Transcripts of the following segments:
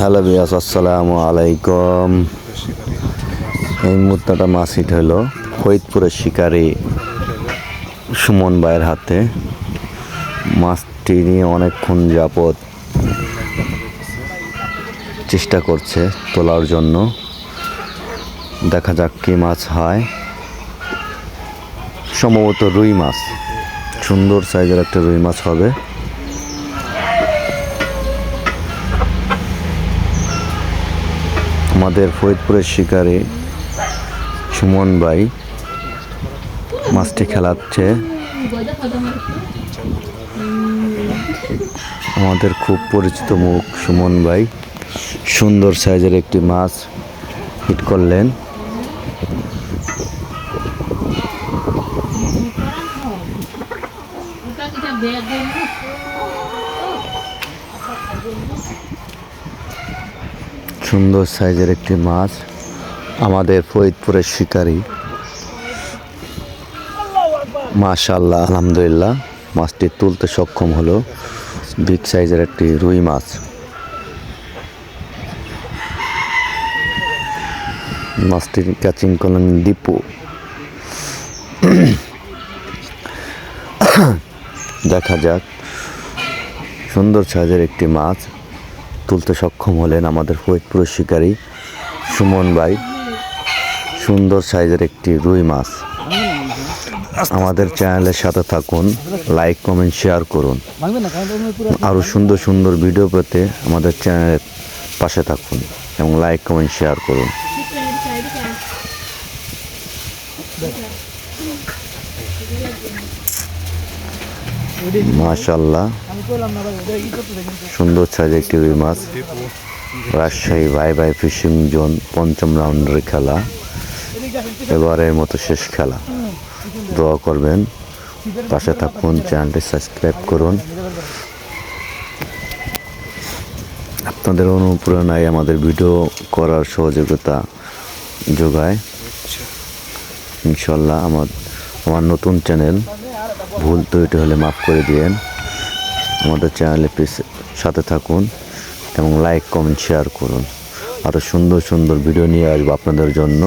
Hello বিয়াস আসসালামু আলাইকুম। এই মুহূর্তটা মাছ হিট হলো, ফরিদপুরের শিকারি সুমন ভাইয়ের হাতে। মাছটি নিয়ে অনেকক্ষণ যাবৎ চেষ্টা করছে তোলার জন্য। দেখা যাক কি মাছ হয়। সম্ভবত রুই মাছ। সুন্দর সাইজের একটা রুই মাছ হবে। আমাদের ফরিদপুরের শিকারে সুমন ভাই মাছটি খেলাচ্ছে। আমাদের খুব পরিচিত মুখ সুমন ভাই। সুন্দর সাইজের একটি মাছ হিট করলেন। সুন্দর সাইজের একটি মাছ আমাদের ফরিদপুরের শিকারি। মাশাল্লাহ আলহামদুলিল্লাহ, মাছটি তুলতে সক্ষম হলো। বিগ সাইজের একটি রুই মাছ। মাছটি ক্যাচিং করলেন দীপু। দেখা যাক। সুন্দর সাইজের একটি মাছ। তুলতে সক্ষম হলেন আমাদের ফরিদপুরের শিকারী সুমন ভাই। সুন্দর সাইজের একটি রুই মাছ। আমাদের চ্যানেলের সাথে থাকুন, লাইক, কমেন্ট, শেয়ার করুন। আরও সুন্দর সুন্দর ভিডিও পেতে আমাদের চ্যানেলের পাশে থাকুন এবং লাইক, কমেন্ট, শেয়ার করুন। মাশাল্লাহ সুন্দর সাইজের একটি রুই মাছ। রাজশাহী ভাই ভাই ফিশিং জোন পঞ্চম রাউন্ডের খেলা। এবারের মতো শেষ খেলা। দোয়া করবেন। পাশে থাকুন, চ্যানেলটি সাবস্ক্রাইব করুন। আপনাদের অনুপ্রেরণায় আমাদের ভিডিও করার সহযোগিতা যোগায়। ইনশাল্লাহ আমার আমার নতুন চ্যানেল ভুল তৈরি হলে মাফ করে দিয়েন। আমাদের চ্যানেলে সাথে থাকুন এবং লাইক কমেন্ট শেয়ার করুন। আরও সুন্দর সুন্দর ভিডিও নিয়ে আসব আপনাদের জন্য।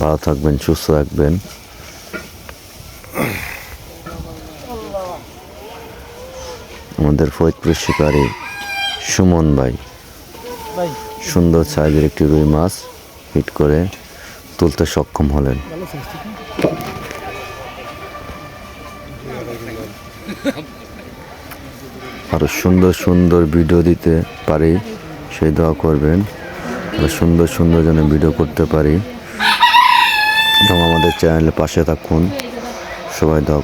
ভালো থাকবেন সুস্থ থাকবেন। আমাদের ফরিদপুর শিকারী সুমন ভাই। সুন্দর সাইজের একটি রুই মাছ হিট করে তুলতে সক্ষম হলেন। আরও সুন্দর সুন্দর ভিডিও দিতে পারি, সেই দোয়া করবেন। আরও সুন্দর সুন্দর যেন ভিডিও করতে পারি। এবং আমাদের চ্যানেলের পাশে থাকুন। সবাই দোয়া